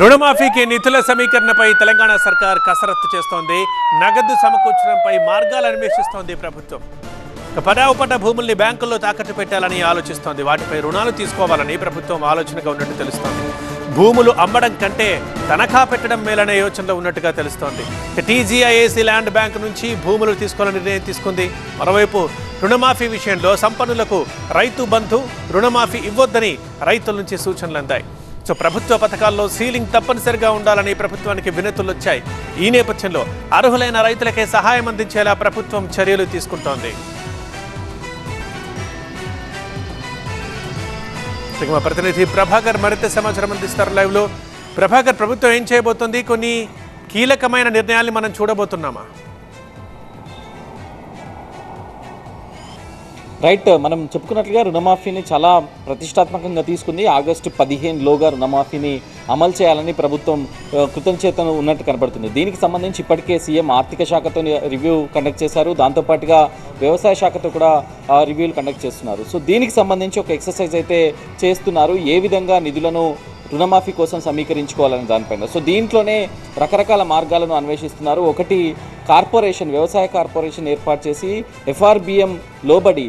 రుణమాఫీకి నిధుల సమీకరణపై తెలంగాణ సర్కార్ కసరత్తు చేస్తోంది. నగదు సమకూర్చడంపై మార్గాలు అన్వేషిస్తోంది ప్రభుత్వం. పటావుపట భూముల్ని బ్యాంకుల్లో తాకట్టు పెట్టాలని ఆలోచిస్తోంది. వాటిపై రుణాలు తీసుకోవాలని ప్రభుత్వం ఆలోచనగా ఉన్నట్టు తెలుస్తోంది. భూములు అమ్మడం కంటే తనఖా పెట్టడం మేలనే యోచనలో ఉన్నట్టుగా తెలుస్తోంది. టీజీఐఏసీ ల్యాండ్ బ్యాంక్ నుంచి భూములు తీసుకోవాలని నిర్ణయం తీసుకుంది. మరోవైపు రుణమాఫీ విషయంలో సంపన్నులకు రైతు బంధు రుణమాఫీ ఇవ్వొద్దని రైతుల నుంచి సూచనలు అందాయి. సో ప్రభుత్వ పథకాల్లో సీలింగ్ తప్పనిసరిగా ఉండాలని ప్రభుత్వానికి వినతులు వచ్చాయి ఈ నేపథ్యంలో అర్హులైన రైతులకే సహాయం అందించేలా ప్రభుత్వం చర్యలు తీసుకుంటోంది. మా ప్రతినిధి ప్రభాకర్ మరింత సమాచారం అందిస్తారు లైవ్లో. ప్రభాకర్ ప్రభుత్వం ఏం చేయబోతోంది? కొన్ని కీలకమైన నిర్ణయాల్ని మనం చూడబోతున్నామా? రైట్ మనం చెప్పుకున్నట్లుగా రుణమాఫీని చాలా ప్రతిష్టాత్మకంగా తీసుకుంది. ఆగస్టు పదిహేనులోగా రుణమాఫీని అమలు చేయాలని ప్రభుత్వం కృతజ్ఞతను ఉన్నట్టు కనబడుతుంది దీనికి సంబంధించి ఇప్పటికే సీఎం ఆర్థిక శాఖతో రివ్యూ కండక్ట్ చేశారు. దాంతోపాటుగా వ్యవసాయ శాఖతో కూడా రివ్యూలు కండక్ట్ చేస్తున్నారు. సో దీనికి సంబంధించి ఒక ఎక్సర్సైజ్ అయితే చేస్తున్నారు. ఏ విధంగా నిధులను రుణమాఫీ కోసం సమీకరించుకోవాలని దానిపైన. సో దీంట్లోనే రకరకాల మార్గాలను అన్వేషిస్తున్నారు. ఒకటి కార్పొరేషన్ వ్యవసాయ కార్పొరేషన్ ఏర్పాటు చేసి ఎఫ్ఆర్బిఎం లోబడి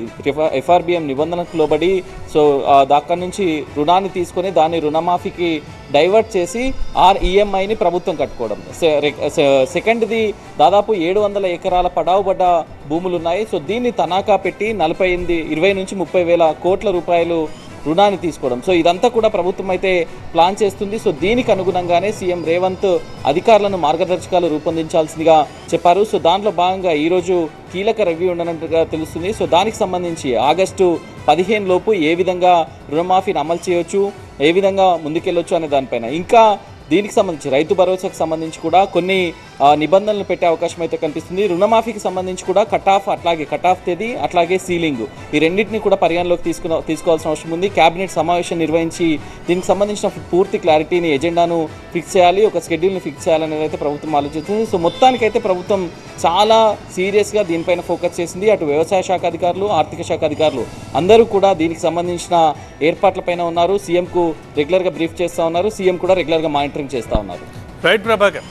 ఎఫ్ఆర్బిఎం నిబంధనకు లోబడి సో ఆ, దాకా నుంచి రుణాన్ని తీసుకొని దాన్ని రుణమాఫీకి డైవర్ట్ చేసి ఆర్ ఈఎంఐని ప్రభుత్వం కట్టుకోవడం. సెకండ్ది దాదాపు ఏడు వందల ఎకరాల పడావుబడ్డ భూములు ఉన్నాయి సో దీన్ని తనాఖా పెట్టి నలభై ఎనిమిది ఇరవై నుంచి ముప్పై వేల కోట్ల రూపాయలు రుణాన్ని తీసుకోవడం. సో ఇదంతా కూడా ప్రభుత్వం అయితే ప్లాన్ చేస్తుంది. సో దీనికి అనుగుణంగానే సీఎం రేవంత్ అధికారులను మార్గదర్శకాలు రూపొందించాల్సిందిగా చెప్పారు. సో దాంట్లో భాగంగా ఈరోజు కీలక రివ్యూ ఉండనట్టుగా తెలుస్తుంది. సో దానికి సంబంధించి ఆగస్టు పదిహేను లోపు ఏ విధంగా రుణమాఫీని అమలు చేయొచ్చు ఏ విధంగా ముందుకెళ్ళొచ్చు అనే దానిపైన. ఇంకా దీనికి సంబంధించి రైతు భరోసాకు సంబంధించి కూడా కొన్ని నిబంధనలు పెట్టే అవకాశం అయితే కనిపిస్తుంది. రుణమాఫీకి సంబంధించి కూడా కట్ ఆఫ్ అట్లాగే కట్ ఆఫ్ తేదీ అట్లాగే సీలింగ్ ఈ రెండింటిని కూడా పరిగణలోకి తీసుకున్న తీసుకోవాల్సిన అవసరం ఉంది. కేబినెట్ సమావేశం నిర్వహించి దీనికి సంబంధించిన పూర్తి క్లారిటీని ఎజెండాను ఫిక్స్ చేయాలి ఒక షెడ్యూల్ని ఫిక్స్ చేయాలనేది అయితే ప్రభుత్వం ఆలోచిస్తుంది. సో మొత్తానికైతే ప్రభుత్వం చాలా సీరియస్గా దీనిపైన ఫోకస్ చేసింది. అటు వ్యవసాయ శాఖ అధికారులు ఆర్థిక శాఖ అధికారులు అందరూ కూడా దీనికి సంబంధించిన ఏర్పాట్లపైన ఉన్నారు. సీఎంకు రెగ్యులర్గా బ్రీఫ్ చేస్తూ ఉన్నారు. సీఎం కూడా రెగ్యులర్గా మానిటరింగ్ చేస్తూ ఉన్నారు. రైట్ ప్రభాకర్.